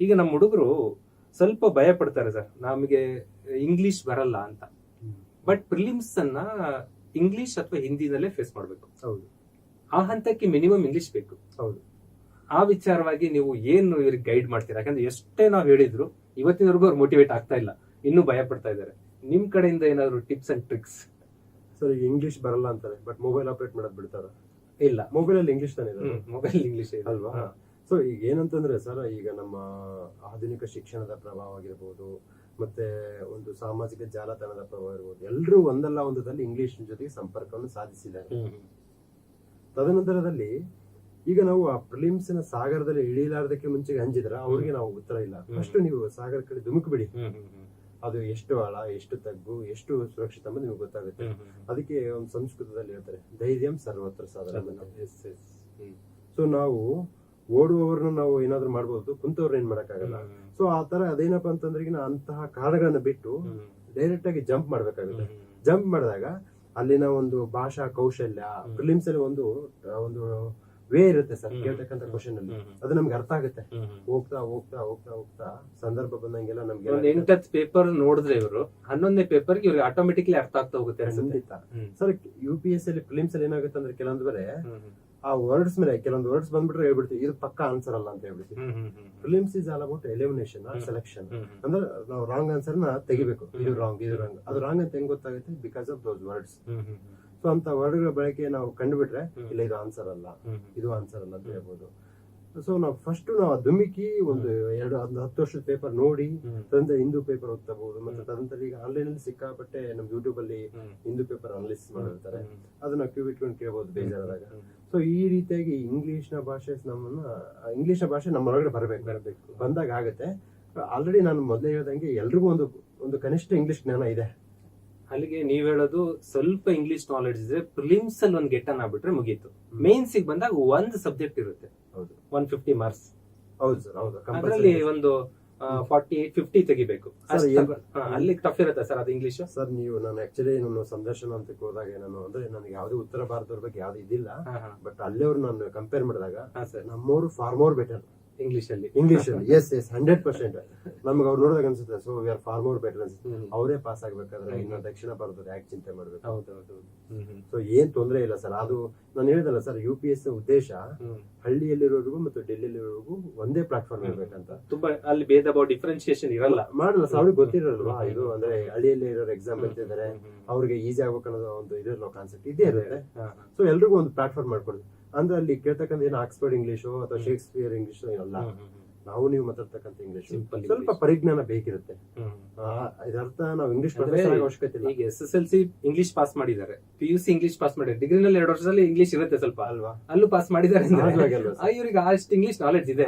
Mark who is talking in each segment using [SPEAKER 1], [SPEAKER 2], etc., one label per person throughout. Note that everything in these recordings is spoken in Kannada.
[SPEAKER 1] ಈಗ ನಮ್ಮ ಹುಡುಗರು ಸ್ವಲ್ಪ ಭಯ ಪಡ್ತಾರೆ ಸರ್. ನಮಗೆ ಇಂಗ್ಲಿಷ್ ಬರಲ್ಲ ಅಂತ. ಬಟ್ ಪ್ರಿಲಿಮ್ಸ್ ಅನ್ನ ಇಂಗ್ಲಿಷ್ ಅಥವಾ ಹಿಂದಿನಲ್ಲೇ ಫೇಸ್ ಮಾಡಬೇಕು.
[SPEAKER 2] ಹೌದು.
[SPEAKER 1] ಆ ಹಂತಕ್ಕೆ ಮಿನಿಮಮ್ ಇಂಗ್ಲಿಷ್ ಬೇಕು.
[SPEAKER 2] ಹೌದು.
[SPEAKER 1] ಆ ವಿಚಾರವಾಗಿ ನೀವು ಏನು ಇವ್ರಿಗೆ ಗೈಡ್ ಮಾಡ್ತೀರಾ? ಯಾಕಂದ್ರೆ ಎಷ್ಟೇ ನಾವು ಹೇಳಿದ್ರು ಇವತ್ತಿನವರೆಗೂ ಅವ್ರು ಮೋಟಿವೇಟ್ ಆಗ್ತಾ ಇಲ್ಲ. ಇನ್ನೂ ಭಯ ಪಡ್ತಾ ಇದ್ದಾರೆ. ನಿಮ್ ಕಡೆಯಿಂದ ಏನಾದ್ರು ಟಿಪ್ಸ್ ಅಂಡ್ ಟ್ರಿಕ್ಸ್
[SPEAKER 2] ಸರ್ ಈಗ ಇಂಗ್ಲಿಷ್ ಬರಲ್ಲ ಅಂತಾರೆ ಬಟ್ ಮೊಬೈಲ್ ಆಪರೇಟ್ ಮಾಡೋದು ಬಿಡ್ತಾರ?
[SPEAKER 1] ಇಲ್ಲ.
[SPEAKER 2] ಮೊಬೈಲ್ ಅಲ್ಲಿ ಇಂಗ್ಲಿಷ್ ತಾನೇ
[SPEAKER 1] ಮೊಬೈಲ್ ಇಂಗ್ಲಿಷ್
[SPEAKER 2] ಅಲ್ವಾ? ಸೊ ಈಗ ಏನಂತಂದ್ರೆ ಸರ್ ಈಗ ನಮ್ಮ ಆಧುನಿಕ ಶಿಕ್ಷಣದ ಪ್ರಭಾವ ಆಗಿರ್ಬೋದು ಮತ್ತೆ ಒಂದು ಸಾಮಾಜಿಕ ಜಾಲತಾಣದ ಪ್ರಭಾವ ಇರ್ಬೋದು ಎಲ್ಲರೂ ಒಂದಲ್ಲ ಒಂದದಲ್ಲಿ ಇಂಗ್ಲಿಷ್ ಜೊತೆಗೆ ಸಂಪರ್ಕವನ್ನು ಸಾಧಿಸಿದ್ದಾರೆ. ತದನಂತರದಲ್ಲಿ ಈಗ ನಾವು ಆ ಪ್ರಿಲಿಮ್ಸ್ನ ಸಾಗರದಲ್ಲಿ ಇಳಿಲಾರ್ದಕ್ಕೆ ಮುಂಚೆ ಹಂಚಿದ್ರೆ ಅವ್ರಿಗೆ ನಾವು ಉತ್ತರ ಇಲ್ಲ. ಫಸ್ಟ್ ನೀವು ಸಾಗರ ಕಡೆ ಧುಮುಕ್ಬಿಡಿ. ಅದು ಎಷ್ಟು ಆಳ ಎಷ್ಟು ತಗ್ಗು ಎಷ್ಟು ಸುರಕ್ಷಿತ ಅಂತ ನಿಮ್ಗೆ ಗೊತ್ತಾಗುತ್ತೆ. ಅದಕ್ಕೆ ಒಂದು ಸಂಸ್ಕೃತದಲ್ಲಿ ಹೇಳ್ತಾರೆ ಧೈರ್ಯಂ ಸರ್ವತ್ರ ಸಾಧನ ಸೊ ನಾವು ಓಡುವವ್ರನ್ನ ನಾವು ಏನಾದ್ರು ಮಾಡ್ಬೋದು ಕುಂತವ್ರನ್ನ ಏನ್ ಮಾಡಕ್ಕಾಗಲ್ಲ. ಸೊ ಆ ತರ ಅದೇನಪ್ಪ ಅಂತಂದ್ರೆ ಅಂತಹ ಕಾರಣಗಳನ್ನ ಬಿಟ್ಟು ಡೈರೆಕ್ಟ್ ಆಗಿ ಜಂಪ್ ಮಾಡ್ಬೇಕಾಗುತ್ತೆ. ಜಂಪ್ ಮಾಡಿದಾಗ ಅಲ್ಲಿನ ಒಂದು ಭಾಷಾ ಕೌಶಲ್ಯ ಪ್ರಿಲಿಮ್ಸ್ ಅಲ್ಲಿ ಒಂದು ಒಂದು ವೇ ಇರುತ್ತೆ ಸರ್
[SPEAKER 1] ಕೇಳ್ತಕ್ಕಂತ
[SPEAKER 2] ಕೇಳ್ತಕ್ಕಂಥ ಕ್ವಶನ್ ಅಲ್ಲಿ. ಅದು ನಮ್ಗೆ ಅರ್ಥ ಆಗುತ್ತೆ. ಹೋಗ್ತಾ ಹೋಗ್ತಾ ಹೋಗ್ತಾ ಹೋಗ್ತಾ ಸಂದರ್ಭ ಬಂದಂಗೆಲ್ಲ ನಮ್ಗೆ
[SPEAKER 1] ಒಂದು ಎಂಟತ್ತು ಪೇಪರ್ ನೋಡಿದ್ರೆ ಇವರು ಹನ್ನೊಂದನೇ ಪೇಪರ್ಗೆ ಇವ್ರಿಗೆ ಆಟೋಮೆಟಿಕ್ಲಿ ಅರ್ಥ ಆಗ್ತಾ ಹೋಗುತ್ತೆ
[SPEAKER 2] ಖಂಡಿತ. ಸರ್ ಯು ಪಿ ಎಸ್ ಅಲ್ಲಿ ಪ್ರಿಲಿಮ್ಸ್ ಅಲ್ಲಿ ಏನಾಗುತ್ತೆ ಅಂದ್ರೆ ಕೆಲವೊಂದು ಬೇರೆ. ಆ ವರ್ಡ್ಸ್ ಮೇಲೆ ಕೆಲವೊಂದು ವರ್ಡ್ಸ್ ಬಂದ್ಬಿಟ್ರೆ ಹೇಳ್ಬಿಡ್ತೀವಿ. ಇದು ಪಕ್ಕ ಆನ್ಸರ್ ಅಲ್ಲ ಅಂತ ಹೇಳ್ಬಿಡ್ತೀವಿ. Prelims is all about elimination. Selection. ಅಂದ್ರೆ ನಾವು ರಾಂಗ್ ಆನ್ಸರ್ನ ತೆಗಿಬೇಕು. ಇದು ರಾಂಗ್ ಇದು ರಾಂಗ್ ಅದು ರಾಂಗ್ ಅಂತ ಹೆಂಗ್ ಗೊತ್ತಾಗುತ್ತೆ? Because of those words. So ಅಂತ ವರ್ಡ್ಗಳ ಬಳಕೆ ನಾವು ಕಂಡುಬಿಟ್ರೆ. ಇಲ್ಲ ಇದು ಆನ್ಸರ್ ಅಲ್ಲ. ಇದು ಆನ್ಸರ್ ಅಲ್ಲ ಅಂತ ಹೇಳ್ಬೋದು. ಸೊ ನಾವು ಫಸ್ಟ್ ನಾವು ಧುಮಿಕಿ ಒಂದು ಎರಡು ಒಂದು ಹತ್ತು ವರ್ಷದ ಪೇಪರ್ ನೋಡಿ ತದಂತರ ಹಿಂದೂ ಪೇಪರ್ ಓದ್ತಬಹುದು ಮತ್ತೆ. ತದಂತರ ಈಗ ಆನ್ಲೈನ್ ಅಲ್ಲಿ ಸಿಕ್ಕಾಪಟ್ಟೆ ನಮ್ ಯೂಟ್ಯೂಬ್ ಅಲ್ಲಿ ಹಿಂದೂ ಪೇಪರ್ ಅನಲಿಸ್ ಮಾಡಿರ್ತಾರೆ. ಅದನ್ನ ಕ್ಯೂ ಇಟ್ಕೊಂಡು ಕೇಳ್ಬೋದು ಬೇಜಾರಾದಾಗ. ಸೊ ಈ ರೀತಿಯಾಗಿ ಇಂಗ್ಲಿಷ್ನ ಭಾಷೆ ನಮ್ಮನ್ನ ಇಂಗ್ಲಿಷ್ನ ಭಾಷೆ ನಮ್ಮೊಳಗಡೆ ಬರಬೇಕು
[SPEAKER 1] ಬರಬೇಕು.
[SPEAKER 2] ಬಂದಾಗ ಆಗುತ್ತೆ. ಆಲ್ರೆಡಿ ನಾನು ಮೊದಲೇ ಹೇಳ್ದಂಗೆ ಎಲ್ರಿಗೂ ಒಂದು ಒಂದು ಕನಿಷ್ಠ ಇಂಗ್ಲಿಷ್ ಜ್ಞಾನ ಇದೆ.
[SPEAKER 1] ಅಲ್ಲಿಗೆ ನೀವ್ ಹೇಳೋದು ಸ್ವಲ್ಪ ಇಂಗ್ಲಿಷ್ ನಾಲೆಡ್ಜ್ ಇದ್ರೆ ಪ್ರಿಲಿಮ್ಸ್ ಅಲ್ಲಿ ಒಂದು ಗೆಟ್ ಅನ್ನ ಬಿಟ್ರೆ ಮುಗೀತು ಮೇನ್ಸ್ ಬಂದಾಗ ಒಂದ್ ಸಬ್ಜೆಕ್ಟ್ ಇರುತ್ತೆ.
[SPEAKER 2] ಹೌದು.
[SPEAKER 1] ಒನ್ ಫಿಫ್ಟಿ ಮಾರ್ಕ್ಸ್
[SPEAKER 2] ಹೌದು ಸರ್ ಹೌದು
[SPEAKER 1] ಅದರಲ್ಲಿ ಒಂದು ಫಾರ್ಟಿ ಏಟ್ ಫಿಫ್ಟಿ ತೆಗಿಬೇಕು. ಅಲ್ಲಿ ಟಫ್ ಇರುತ್ತೆ ಸರ್ ಅದು ಇಂಗ್ಲಿಷ್
[SPEAKER 2] ಸರ್ ನೀವು ನಾನು ಆಕ್ಚುಲಿ ನಾನು ಸಂದರ್ಶನ ಅಂತ ಹೋದಾಗ ನಾನು ಅಂದ್ರೆ ನನಗೆ ಯಾವುದೇ ಉತ್ತರ ಭಾರತದ ಬಗ್ಗೆ ಯಾವ್ದು ಇದಿಲ್ಲ. ಬಟ್ ಅಲ್ಲೇವ್ರು ನಾನು ಕಂಪೇರ್ ಮಾಡಿದಾಗ ನಮ್ಮವರು ಫಾರ್ಮೋರ್ ಬೆಟರ್
[SPEAKER 1] ಇಂಗ್ಲಿಷ್ ಅಲ್ಲಿ.
[SPEAKER 2] ಇಂಗ್ಲಿಷ್ ಅಲ್ಲಿ. ಎಸ್ ಎಸ್ ಹಂಡ್ರೆಡ್ ಪರ್ಸೆಂಟ್ ನಮ್ಗೆ ಅವ್ರು ನೋಡಿದಾಗ ಅನ್ಸುತ್ತೆ so we are far more better ಅನ್ಸುತ್ತೆ ಅವರೇ ಪಾಸ್ ಆಗ್ಬೇಕಾದ್ರೆ
[SPEAKER 1] ಇನ್ನೊಂದು
[SPEAKER 2] ಇನ್ನು ದಕ್ಷಿಣ ಭಾರತದ ಯಾಕೆ ಚಿಂತೆ ಮಾಡ್ಬೇಕು.
[SPEAKER 1] ಹೌದೌದು ಹೌದು.
[SPEAKER 2] ಸೊ ಏನ್ ತೊಂದರೆ ಇಲ್ಲ ಸರ್ ಅದು ನಾನು ಹೇಳಿದಲ್ಲ ಸರ್ ಯು ಪಿ ಎಸ್ ಉದ್ದೇಶ. ಹಳ್ಳಿಯಲ್ಲಿರೋರಿಗೂ ಮತ್ತು ಡೆಲ್ಲಿಯಲ್ಲಿರೋರಿಗೂ ಒಂದೇ ಪ್ಲಾಟ್ಫಾರ್ಮ್. ಇರ್ಬೇಕಂತ.
[SPEAKER 1] ತುಂಬಾ ಅಲ್ಲಿ ಭೇದ ಭಾವ ಡಿಫ್ರೆನ್ಸಿಯೇಷನ್ ಇರಲ್ಲ.
[SPEAKER 2] ಮಾಡಲ್ಲ ಸರ್ ಅವ್ರಿಗೆ ಗೊತ್ತಿರಲ್ವಾ? ಇದು ಅಂದ್ರೆ ಹಳ್ಳಿಯಲ್ಲಿ ಇರೋರು ಎಕ್ಸಾಮ್
[SPEAKER 1] ಅಂತ
[SPEAKER 2] ಬರ್ತಿದ್ದಾರೆ. ಅವ್ರಿಗೆ ಈಸಿ ಆಗ್ಬೇಕು ಅನ್ನೋದು ಒಂದು ಇದಿರಲ್ಲ ಕಾನ್ಸೆಪ್ಟ್ ಇದೇ ಇರುತ್ತೆ. ಸೊ ಎಲ್ರಿಗೂ ಒಂದು ಪ್ಲಾಟ್ಫಾರ್ಮ್ ಮಾಡ್ಕೊಡ್ತೀವಿ. ಅಂದ್ರೆ ಅಲ್ಲಿ ಕೇಳ್ತಕ್ಕಂಥ ಏನು ಆಕ್ಸ್ಫರ್ಡ್ ಇಂಗ್ಲಿಷು ಅಥವಾ. ಶೇಕ್ಸ್ಪಿಯರ್ ಇಂಗ್ಲಿಷ್
[SPEAKER 1] ಹ್ಮ್,
[SPEAKER 2] ನಾವು ನೀವು ಮಾತಾಡ್ತಕ್ಕಂಥ ಇಂಗ್ಲಿಷ್. ಸ್ವಲ್ಪ ಪರಿಜ್ಞಾನ ಬೇಕಿರುತ್ತೆ. ಇದರ್ಥ ನಾವು ಇಂಗ್ಲಿಷ್ ಅವಶ್ಯಕತೆ
[SPEAKER 1] ಈಗ S S L C English pass ಮಾಡಿದ್ದಾರೆ. P U C English pass ಮಾಡಿದ್ದಾರೆ. ಡಿಗ್ರಿನಲ್ಲಿ ಎರಡು ವರ್ಷದಲ್ಲಿ ಇಂಗ್ಲಿಷ್ ಇರುತ್ತೆ ಸ್ವಲ್ಪ.
[SPEAKER 2] ಅಲ್ವಾ?
[SPEAKER 1] ಅಲ್ಲೂ ಪಾಸ್ ಮಾಡಿದ್ದಾರೆ ಇವ್ರಿಗೆ ಅಷ್ಟು ಇಂಗ್ಲಿಷ್ ನಾಲೆಡ್ಜ್ ಇದೆ.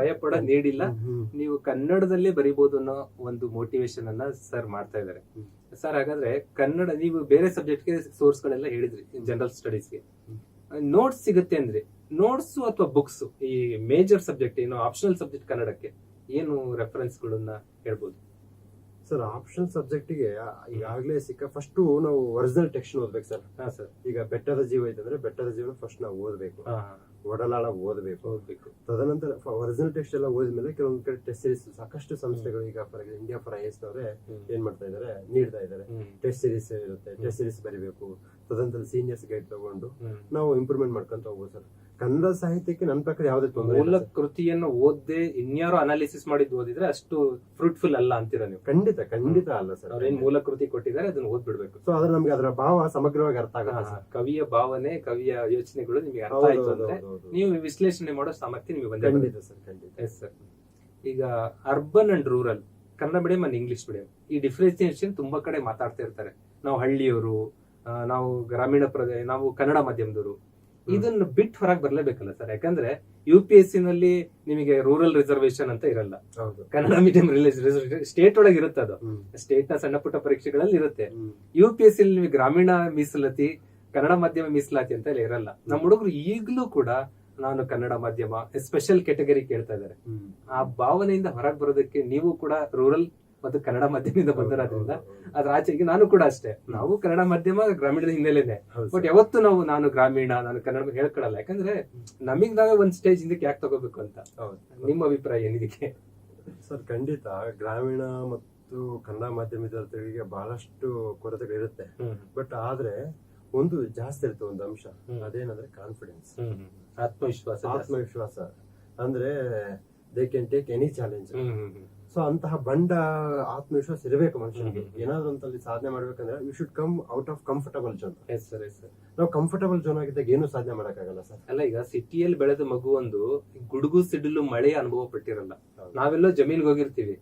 [SPEAKER 1] ಭಯ ಪಡ ನೀಡಿಲ್ಲ. ನೀವು ಕನ್ನಡದಲ್ಲೇ ಬರಿಬಹುದು ಅನ್ನೋ ಒಂದು ಮೋಟಿವೇಶನ್ ಅನ್ನ ಸರ್ ಮಾಡ್ತಾ ಇದ್ದಾರೆ. ಸರ್ ಹಾಗಾದ್ರೆ ಕನ್ನಡ ನೀವು ಬೇರೆ ಸಬ್ಜೆಕ್ಟ್ಗೆ ಸೋರ್ಸ್ ಗಳೆಲ್ಲ ಹೇಳಿದ್ರಿ ಜನರಲ್ ಸ್ಟಡೀಸ್ಗೆ ನೋಟ್ಸ್ ಸಿಗುತ್ತೆ ಅಂದ್ರೆ ನೋಟ್ಸ್ ಅಥವಾ ಬುಕ್ಸ್ ಈ ಮೇಜರ್ ಸಬ್ಜೆಕ್ಟ್ ಏನು ಆಪ್ಷನಲ್ ಸಬ್ಜೆಕ್ಟ್ ಕನ್ನಡಕ್ಕೆ ಏನು ರೆಫರೆನ್ಸ್ ಗಳನ್ನ ಹೇಳ್ಬೋದು
[SPEAKER 2] ಸರ್ ಆಪ್ಷನ್ ಸಬ್ಜೆಕ್ಟಿಗೆ ಈಗಾಗಲೇ ಸಿಕ್ಕ ಫಸ್ಟ್ ನಾವು ಒರಿಜಿನಲ್ ಟೆಕ್ಸ್ಟ್ ಓದ್ಬೇಕು ಸರ್
[SPEAKER 1] ಹಾ ಸರ್
[SPEAKER 2] ಈಗ ಬೆಟ್ಟದ ಜೀವ ಐತಂದ್ರೆ ಬೆಟ್ಟದ ಜೀವನ ಫಸ್ಟ್ ನಾವು ಓದಬೇಕು. ಒಡಲಾಳ ಓದಬೇಕು.
[SPEAKER 1] ಓದಬೇಕು.
[SPEAKER 2] ತದನಂತರ ಒರಿಜಿನಲ್ ಟೆಸ್ಟ್ ಎಲ್ಲ ಓದಿದ್ಮೇಲೆ ಕೆಲವೊಂದು ಕಡೆ ಟೆಸ್ಟ್ ಸೀರೀಸ್ ಸಾಕಷ್ಟು ಸಂಸ್ಥೆಗಳು ಈಗ for India for I S ನವರೇ ಏನ್ ಮಾಡ್ತಾ ಇದಾರೆ? ನೀಡ್ತಾ ಇದಾರೆ. ಟೆಸ್ಟ್ ಸೀರೀಸ್ ಇರುತ್ತೆ. ಟೆಸ್ಟ್ ಸೀರೀಸ್ ಬರಿಬೇಕು. ತದನಂತರ ಸೀನಿಯರ್ಸ್ ಗೈಡ್ ತಗೊಂಡು. ನಾವು ಇಂಪ್ರೂವ್ಮೆಂಟ್ ಮಾಡ್ಕೊಂತ ಹೋಗ್ಬೋದು ಸರ್. ಕನ್ನಡ ಸಾಹಿತ್ಯಕ್ಕೆ ನನ್ನ ಪ್ರಕಾರ ಯಾವುದೇ ತೊಂದರೆ
[SPEAKER 1] ಮೂಲ. ಕೃತಿಯನ್ನು ಓದ್ದೆ ಇನ್ಯಾರೋ ಅನಾಲಿಸಿಸ್ ಮಾಡಿದ್ದು ಓದಿದ್ರೆ ಅಷ್ಟು ಫ್ರೂಟ್ಫುಲ್ ಅಲ್ಲ ಅಂತೀರಾ ನೀವು?
[SPEAKER 2] ಖಂಡಿತ ಖಂಡಿತ ಅಲ್ಲ ಸರ್.
[SPEAKER 1] ಅವ್ರೇನ್ ಮೂಲ ಕೃತಿ ಕೊಟ್ಟಿದ್ದಾರೆ ಅದನ್ನ ಓದ್ಬಿಡ್ಬೇಕು.
[SPEAKER 2] ಸೊ ಅದ್ರ ನಮ್ಗೆ ಅದರ ಭಾವ ಸಮಗ್ರವಾಗಿ ಅರ್ಥ ಆಗಲ್ಲ
[SPEAKER 1] ಕವಿಯ ಭಾವನೆ ಕವಿಯ ಯೋಚನೆಗಳು ನಿಮಗೆ ಅರ್ಥ ಆಯ್ತು ಅಂದ್ರೆ. ನೀವು ವಿಶ್ಲೇಷಣೆ ಮಾಡೋ ಸಾಮರ್ಥ್ಯ ನಿಮಗೆ ಬಂದ
[SPEAKER 2] ಖಂಡಿತ ಸರ್ ಖಂಡಿತ.
[SPEAKER 1] ಎಸ್ ಸರ್ ಈಗ urban and rural Kannada medium and English medium ಈ ಡಿಫ್ರೆನ್ಸಿಯೇಷನ್ ತುಂಬಾ ಕಡೆ ಮಾತಾಡ್ತಾ ಇರ್ತಾರೆ. ನಾವು ಹಳ್ಳಿಯವರು ನಾವು ಗ್ರಾಮೀಣ ಪ್ರದೇಶ ನಾವು ಕನ್ನಡ ಮಾಧ್ಯಮದವರು ಇದನ್ನ ಬಿಟ್ಟು ಹೊರಗೆ ಬರ್ಲೇಬೇಕಲ್ಲ ಸರ್. ಯಾಕಂದ್ರೆ ಯು ಪಿ ಎಸ್ ಸಿ ನಲ್ಲಿ ನಿಮಗೆ ರೂರಲ್ ರಿಸರ್ವೇಶನ್ ಅಂತ ಇರಲ್ಲ.
[SPEAKER 2] ಹೌದು.
[SPEAKER 1] ಕನ್ನಡ ಮೀಡಿಯಂ ಸ್ಟೇಟ್ ಒಳಗೆ ಇರುತ್ತೆ ಅದು. ಸ್ಟೇಟ್ನ ಸಣ್ಣ ಪುಟ್ಟ ಪರೀಕ್ಷೆಗಳಲ್ಲಿ ಇರುತ್ತೆ. ಯು ಪಿ ಎಸ್ ಸಿ ನಿಮಗೆ ಗ್ರಾಮೀಣ ಮೀಸಲಾತಿ ಕನ್ನಡ ಮಾಧ್ಯಮ ಮೀಸಲಾತಿ ಅಂತ ಎಲ್ಲ ಇರಲ್ಲ. ನಮ್ಮ ಹುಡುಗರು ಈಗಲೂ ಕೂಡ ನಾನು ಕನ್ನಡ ಮಾಧ್ಯಮ ಸ್ಪೆಷಲ್ ಕೆಟಗರಿ ಕೇಳ್ತಾ ಇದ್ದಾರೆ. ಆ ಭಾವನೆಯಿಂದ ಹೊರಗೆ ಬರೋದಕ್ಕೆ ನೀವು ಕೂಡ ರೂರಲ್ ಮತ್ತು ಕನ್ನಡ ಮಾಧ್ಯಮದಿಂದ ಬಂದಿರೋದ್ರಿಂದ ಅದ್ರ ಆಚೆಗೆ ನಾನು ಕೂಡ ಅಷ್ಟೇ. ನಾವು ಕನ್ನಡ ಮಾಧ್ಯಮ ಗ್ರಾಮೀಣದ ಹಿನ್ನೆಲೆನೆ. ಬಟ್ ಯಾವತ್ತು ನಾವು ನಾನು ಗ್ರಾಮೀಣ ನಾನು ಕನ್ನಡ ಹೇಳ್ಕೊಳಲ್ಲ. ಯಾಕಂದ್ರೆ ನಮಗ್ ನಾವೇ ಒಂದ್ ಸ್ಟೇಜ್ ಹಿಂದಕ್ಕೆ ಯಾಕೆ ತಗೋಬೇಕು ಅಂತ. ನಿಮ್ಮ ಅಭಿಪ್ರಾಯ ಏನಿದಕ್ಕೆ?
[SPEAKER 2] ಸರ್ ಖಂಡಿತ. ಗ್ರಾಮೀಣ ಮತ್ತು ಕನ್ನಡ ಮಾಧ್ಯಮ ವಿದ್ಯಾರ್ಥಿಗಳಿಗೆ ಬಹಳಷ್ಟು ಕೊರತೆಗಳಿರುತ್ತೆ. ಬಟ್ ಆದ್ರೆ ಒಂದು ಜಾಸ್ತಿ ಇರುತ್ತೆ ಒಂದು ಅಂಶ. ಅದೇನಂದ್ರೆ ಕಾನ್ಫಿಡೆನ್ಸ್.
[SPEAKER 1] ಆತ್ಮವಿಶ್ವಾಸ
[SPEAKER 2] ಆತ್ಮವಿಶ್ವಾಸ. ಅಂದ್ರೆ they can take any challenge. So ಅಂತಹ ಬಂಡ ಆತ್ಮವಿಶ್ವಾಸ ಇರಬೇಕು ಮನುಷ್ಯನಿಗೆ. ಏನಾದ್ರು ಅಂತಲ್ಲಿ ಸಾಧನೆ ಮಾಡ್ಬೇಕಂದ್ರೆ you should come out of comfortable zone
[SPEAKER 1] yes sir yes sir.
[SPEAKER 2] ನಾವು ಕಂಫರ್ಟಬಲ್ ಜೋನ್ ಆಗಿದ್ದಾಗ ಏನು ಸಾಧನೆ ಮಾಡಕ್ಕಾಗಲ್ಲ ಸರ್.
[SPEAKER 1] ಅಲ್ಲ ಈಗ ಸಿಟಿಯಲ್ಲಿ ಬೆಳೆದ ಮಗು ಒಂದು ಗುಡುಗು ಸಿಡಿಲು ಮಳೆ ಅನುಭವ ಪಟ್ಟಿರಲ್ಲ. ನಾವೆಲ್ಲಾ ಜಮೀನ್ಗೆ ಹೋಗಿರ್ತೀವಿ.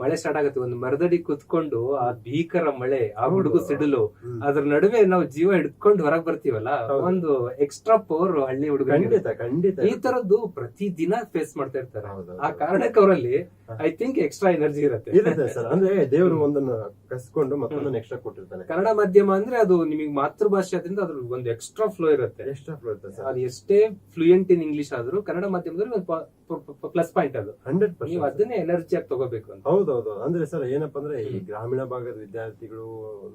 [SPEAKER 1] ಮಳೆ ಸ್ಟಾರ್ಟ್ ಆಗುತ್ತೆ. ಒಂದು ಮರದಡಿ ಕುತ್ಕೊಂಡು ಆ ಭೀಕರ ಮಳೆ ಆ. ಗುಡುಗು ಸಿಡಿಲು. ಅದ್ರ ನಡುವೆ ನಾವು ಜೀವ ಹಿಡ್ಕೊಂಡು ಹೊರಗೆ ಬರ್ತೀವಲ್ಲ. ಒಂದು ಎಕ್ಸ್ಟ್ರಾ ಪವರ್ ಹಳ್ಳಿ ಹುಡುಗ
[SPEAKER 2] ಖಂಡಿತ ಖಂಡಿತ.
[SPEAKER 1] ಈ ತರದ್ದು ಪ್ರತಿ ದಿನ ಫೇಸ್ ಮಾಡ್ತಾ ಇರ್ತಾರೆ. ಆ. ಕಾರಣಕ್ಕೆ ಅವರಲ್ಲಿ ಐ ಥಿಂಕ್ ಎಕ್ಸ್ಟ್ರಾ ಎನರ್ಜಿ ಇರುತ್ತೆ.
[SPEAKER 2] ಇರುತ್ತೆ ಸರ್. ಅಂದ್ರೆ ದೇವರು ಒಂದನ್ನು ಕಸ್ಕೊಂಡು ಮತ್ತೊಂದನ್ನು ಎಕ್ಸ್ಟ್ರಾ ಕೊಟ್ಟಿರ್ತಾರೆ.
[SPEAKER 1] ಕನ್ನಡ ಮಾಧ್ಯಮ ಅಂದ್ರೆ ಅದು ನಿಮಗೆ ಮಾತೃಭಾಷೆ ಆದ್ರಿಂದ ಅದ್ರ ಒಂದು ಎಕ್ಸ್ಟ್ರಾ ಫ್ಲೋ ಇರುತ್ತೆ.
[SPEAKER 2] ಎಕ್ಸ್ಟ್ರಾ ಫ್ಲೋ ಇರುತ್ತೆ ಸರ್.
[SPEAKER 1] ಅದು ಎಷ್ಟೇ ಫ್ಲೂಯೆಂಟ್ ಇನ್ ಇಂಗ್ಲಿಷ್ ಆದ್ರೂ ಕನ್ನಡ ಮಾಧ್ಯಮದಲ್ಲಿ ಒಂದು ಪ್ಲಸ್ ಪಾಯಿಂಟ್ ಅದು.
[SPEAKER 2] ಹಂಡ್ರೆಡ್
[SPEAKER 1] ನೀವು
[SPEAKER 2] ಪರ್ಸೆಂಟ್
[SPEAKER 1] ಅದನ್ನೇ ಎನರ್ಜಿ ಆಗಿ ತಗೋಬೇಕು ಅಂತ.
[SPEAKER 2] ಹೌದೌದು. ಅಂದ್ರೆ ಸರ್ ಏನಪ್ಪಾ ಅಂದ್ರೆ ಈ ಗ್ರಾಮೀಣ ಭಾಗದ ವಿದ್ಯಾರ್ಥಿಗಳು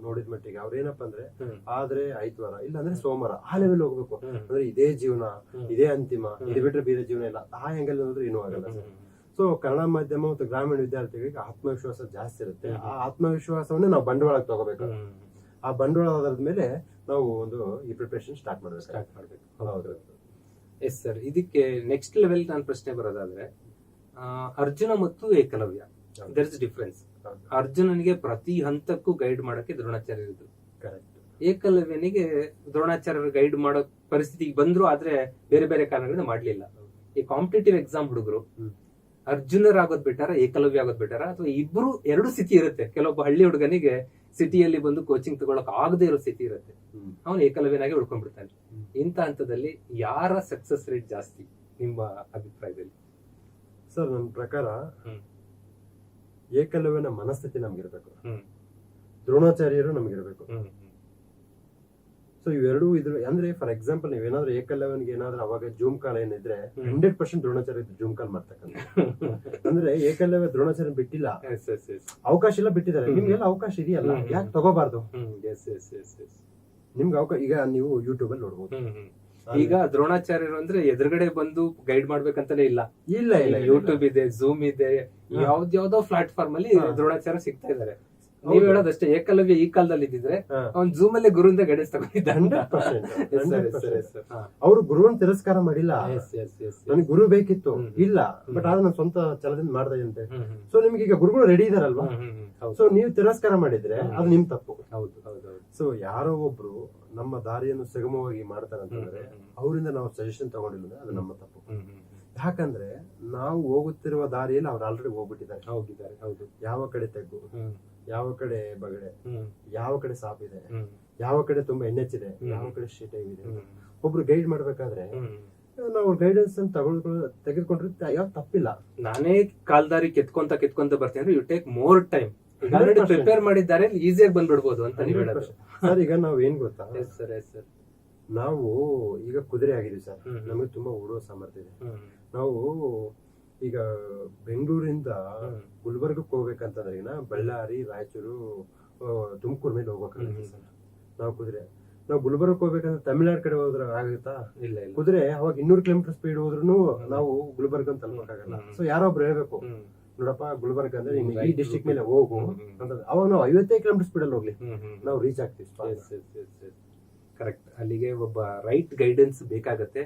[SPEAKER 2] ನೋಡಿದ ಮಟ್ಟಿಗೆ ಅವ್ರ ಏನಪ್ಪಾ ಅಂದ್ರೆ ಆದ್ರೆ ಐದ್ವಾರ ಇಲ್ಲ ಅಂದ್ರೆ ಸೋಮವಾರ ಆ ಲೆವೆಲ್ ಹೋಗ್ಬೇಕು. ಅಂದ್ರೆ ಇದೇ ಜೀವನ ಇದೇ ಅಂತಿಮ. ಇದು ಬಿಟ್ರೆ ಬೇರೆ ಜೀವನ ಇಲ್ಲ. ಆ ಆಂಗಲ್ ಅಂದ್ರೆ ಏನೂ ಆಗಲ್ಲ ಸರ್. ಸೊ ಕನ್ನಡ ಮಾಧ್ಯಮ ಮತ್ತು ಗ್ರಾಮೀಣ ವಿದ್ಯಾರ್ಥಿಗಳಿಗೆ ಆತ್ಮವಿಶ್ವಾಸ ಜಾಸ್ತಿ ಇರುತ್ತೆ. ಆ ಆತ್ಮವಿಶ್ವಾಸವನ್ನೇ ನಾವು ಬಂಡವಾಳಕ್ಕೆ ತಗೋಬೇಕು. ಆ ಬಂಡವಾಳ ಆಧಾರದ ಮೇಲೆ ನಾವು ಒಂದು ಈ ಪ್ರಿಪರೇಷನ್ ಸ್ಟಾರ್ಟ್ ಮಾಡಬೇಕು.
[SPEAKER 1] ಸ್ಟಾರ್ಟ್ ಮಾಡಬೇಕು.
[SPEAKER 2] ಹೌದು.
[SPEAKER 1] ಎಸ್ ಸರ್ ಇದಕ್ಕೆ ನೆಕ್ಸ್ಟ್ ಲೆವೆಲ್ ನಾನು ಪ್ರಶ್ನೆ ಬರೋದಾದ್ರೆ ಅರ್ಜುನ ಮತ್ತು ಏಕಲವ್ಯ. ದರ್ ಇಸ್ ಡಿಫ್ರೆನ್ಸ್ ಅರ್ಜುನನಿಗೆ ಪ್ರತಿ ಹಂತಕ್ಕೂ ಗೈಡ್ ಮಾಡಕ್ಕೆ ದ್ರೋಣಾಚಾರ್ಯ ಇದ್ರು.
[SPEAKER 2] Correct.
[SPEAKER 1] ಏಕಲವ್ಯನಿಗೆ ದ್ರೋಣಾಚಾರ್ಯರು ಗೈಡ್ ಮಾಡೋ ಪರಿಸ್ಥಿತಿಗೆ ಬಂದ್ರು ಆದ್ರೆ ಬೇರೆ ಬೇರೆ ಕಾರಣಗಳಿಂದ ಮಾಡ್ಲಿಲ್ಲ. ಈ ಕಾಂಪಿಟೇಟಿವ್ ಎಕ್ಸಾಮ್ ಹುಡುಗರು. ಅರ್ಜುನರಾಗೋದ್ ಬೆಟರ ಏಕಲವ್ಯ ಆಗೋದ್ ಬೆಟರ ಅಥವಾ ಇಬ್ರು ಎರಡು ಸ್ಥಿತಿ ಇರುತ್ತೆ ಕೆಲವೊಬ್ಬ ಹಳ್ಳಿ ಹುಡುಗನಿಗೆ ಸಿಟಿಯಲ್ಲಿ ಬಂದು ಕೋಚಿಂಗ್ ತಗೊಳಕ್ ಆಗದೆ ಇರೋ ಸ್ಥಿತಿ ಇರುತ್ತೆ. ಅವನು ಏಕಲವ್ಯನಾಗಿ ಉಳ್ಕೊಂಡ್ಬಿಡ್ತಾನೆ. ಇಂಥ ಹಂತದಲ್ಲಿ ಯಾರ ಸಕ್ಸಸ್ ರೇಟ್ ಜಾಸ್ತಿ ನಿಮ್ಮ ಅಭಿಪ್ರಾಯದಲ್ಲಿ
[SPEAKER 2] ಸರ್ ನನ್ನ ಪ್ರಕಾರ. ಏಕಲವ್ಯನ ಮನಸ್ಥಿತಿ ನಮ್ಗಿರ್ಬೇಕು. ದ್ರೋಣಾಚಾರ್ಯರು ನಮ್ಗಿರ್ಬೇಕು. ಸೊ ಇವೆರಡೂ ಇದ್ರ ಅಂದ್ರೆ ಫಾರ್ ಎಕ್ಸಾಂಪಲ್ ಏನಾದ್ರು ಏಕಲವ್ಯನ್ಗೆ ಏನಾದ್ರು ಅವಾಗ Zoom call ಏನಿದ್ರೆ. Hundred percent Dronacharya Zoom call ಮಾಡ್ತಕ್ಕಂಥ ಅಂದ್ರೆ ಏಕಲವ್ಯ ದ್ರೋಣಾಚಾರ್ಯ ಬಿಟ್ಟಿಲ್ಲ. ಅವಕಾಶ ಎಲ್ಲ ಬಿಟ್ಟಿದ್ದಾರೆ. ನಿಮ್ಗೆಲ್ಲ ಅವಕಾಶ ಇದೆಯಲ್ಲ ಯಾಕೆ ತಗೋಬಾರ್ದು. ನಿಮ್ಗೆ ಅವಕಾಶ ಈಗ ನೀವು ಯೂಟ್ಯೂಬ್ ಅಲ್ಲಿ ನೋಡ್ಬೋದು.
[SPEAKER 1] ಈಗ ದ್ರೋಣಾಚಾರ್ಯರು ಅಂದ್ರೆ ಎದುರುಗಡೆ ಬಂದು ಗೈಡ್ ಮಾಡ್ಬೇಕಂತಾನೆ ಇಲ್ಲ
[SPEAKER 2] ಇಲ್ಲ ಇಲ್ಲ
[SPEAKER 1] ಯೂಟ್ಯೂಬ್ ಇದೆ ಝೂಮ್ ಇದೆ ಯಾವ್ದ್ ಯಾವ್ದೋ ಪ್ಲಾಟ್ಫಾರ್ಮ್ ಅಲ್ಲಿ. ದ್ರೋಣಾಚಾರ್ಯ ಸಿಗ್ತಾ ಇದಾರೆ
[SPEAKER 2] ಹೌದು.
[SPEAKER 1] ನೀವ್ ಹೇಳೋದಷ್ಟೇ ಏಕಲವ್ಯ ಈ ಕಾಲದಲ್ಲಿ ಇದ್ದಿದ್ರೆ. ಅವ್ನ್ ಜೂಮ್ ಅಲ್ಲೇ ಗುರುವಿಂದ ಗೈಡೆನ್ಸ್ ತಗೊಂಡಿದ್ದ.
[SPEAKER 2] ಅವ್ರು ಗುರುವನ್ ತಿರಸ್ಕಾರ ಮಾಡಿಲ್ಲ. ನನಗೆ ಗುರು ಬೇಕಿತ್ತು. ಇಲ್ಲ. ಬಟ್ ಆದ್ರೆ ನಾನು ಸ್ವಂತ ಛಲದಿಂದ ಮಾಡ್ದೆ ಅಂತೆ. ಸೊ ನಿಮ್ಗೆ ಈಗ ಗುರುಗಳು ರೆಡಿ ಇದಾರಲ್ವಾ? ಸೊ ನೀವು ತಿರಸ್ಕಾರ ಮಾಡಿದ್ರೆ ಅದು ನಿಮ್ ತಪ್ಪು.
[SPEAKER 1] ಹೌದು ಹೌದು ಹೌದು.
[SPEAKER 2] ಸೊ ಯಾರೋ ಒಬ್ರು ನಮ್ಮ ದಾರಿಯನ್ನು ಸುಗಮವಾಗಿ ಮಾಡ್ತಾರಂತಂದ್ರೆ ಅವರಿಂದ ನಾವು ಸಜೆಷನ್ ತಗೊಂಡಿಲ್ಲ ಅದು ನಮ್ಮ ತಪ್ಪು. ಯಾಕಂದ್ರೆ ನಾವು ಹೋಗುತ್ತಿರುವ ದಾರಿಯಲ್ಲಿ ಅವ್ರು ಆಲ್ರೆಡಿ ಹೋಗ್ಬಿಟ್ಟಿದ್ದಾರೆ.
[SPEAKER 1] ಹೋಗಿದ್ದಾರೆ ಹೌದು.
[SPEAKER 2] ಯಾವ ಕಡೆ ತೆಗ್ಗು ಯಾವ ಕಡೆ ಬಗಡೆ ಯಾವ ಕಡೆ ಸಾಪ್ ಇದೆ ಯಾವ ಕಡೆ ತುಂಬಾ
[SPEAKER 1] ಎಣ್ಣೆಚ್ಚಿದೆ.
[SPEAKER 2] ಯಾವ ಕಡೆ ಶೀಟ್ ಇದೆ ಒಬ್ರು ಗೈಡ್ ಮಾಡ್ಬೇಕಾದ್ರೆ ನಾವು ಗೈಡೆನ್ಸ್ ಅನ್ನು ತಗೊಳ್ಕೊಳ್ಳೋ ತೆಗೆದುಕೊಂಡ್ರೆ ಯಾವ ತಪ್ಪಿಲ್ಲ.
[SPEAKER 1] ನಾನೇ ಕಾಲ್ದಾರಿ ಕೆತ್ಕೊಂತ ಕೆತ್ಕೊಂತ ಬರ್ತೀನಿ ಅಂದ್ರೆ ಯು ಟೇಕ್ ಮೋರ್ ಟೈಮ್ ಈಗ
[SPEAKER 2] 100%
[SPEAKER 1] ಆಲ್ರೆಡಿ ಪ್ರಿಪೇರ್ ಮಾಡಿದ್ದಾರೆ ಈಸಿಯಾಗಿ ಬಂದ್ಬಿಡ್ಬೋದು ಅಂತ ನೀವು
[SPEAKER 2] ಸರ್ ಈಗ ನಾವ್ ಏನ್ ಗೊತ್ತಾ?
[SPEAKER 1] ಎಸ್ ಸರ್ ಎಸ್ ಸರ್
[SPEAKER 2] ನಾವು ಈಗ ಕುದುರೆ ಆಗಿದೀವಿ ಸರ್. ನಮಗೆ ತುಂಬಾ ಓಡುವ ಸಾಮರ್ಥ್ಯ ಇದೆ. ನಾವು ಈಗ ಬೆಂಗಳೂರಿಂದ. ಗುಲ್ಬರ್ಗಕ್ಕೆ ಹೋಗ್ಬೇಕಂತಂದ್ರೆ ಬಳ್ಳಾರಿ ರಾಯಚೂರು ತುಮಕೂರು ಮೇಲೆ ಹೋಗ್ಬೇಕಾಗುತ್ತೆ. ಸರ್. ನಾವು ಕುದುರೆ. ನಾವು ಗುಲ್ಬರ್ಗಕ್ಕೆ ಹೋಗ್ಬೇಕಂದ್ರೆ ತಮಿಳ್ನಾಡು ಕಡೆ ಹೋದ್ರೆ ಆಗುತ್ತಾ?
[SPEAKER 1] ಇಲ್ಲ
[SPEAKER 2] ಕುದುರೆ ಅವಾಗ ಇನ್ನೂರು ಕಿಲೋಮೀಟರ್ ಸ್ಪೀಡ್ ಹೋದ್ರು ನಾವು ಗುಲ್ಬರ್ಗ ಅಂತ ತಲುಪಕ್ಕಾಗಲ್ಲ ಸೊ ಯಾರೋ ಒಬ್ರು
[SPEAKER 1] ಹೇಳ್ಬೇಕು
[SPEAKER 2] ನೋಡಪ್ಪ ಗುಲ್ಬರ್ಗ ಅಂದ್ರೆ ಈ
[SPEAKER 1] ಡಿಸ್ಟಿಕ್
[SPEAKER 2] ಡಿಸ್ಟ್ರಿಕ್ಟ್ ಮೇಲೆ ಹೋಗು. ಅಂತ ಅವಾಗ ನಾವು ಐವತ್ತೈದು ಕಿಲೋಮೀಟರ್ ಸ್ಪೀಡ್ ಅಲ್ಲಿ ಹೋಗ್ಲಿ. ನಾವು ರೀಚ್ ಆಗ್ತೀವಿ.
[SPEAKER 1] ಕರೆಕ್ಟ್ ಅಲ್ಲಿಗೆ ಒಬ್ಬ ರೈಟ್ ಗೈಡೆನ್ಸ್ ಬೇಕಾಗತ್ತೆ.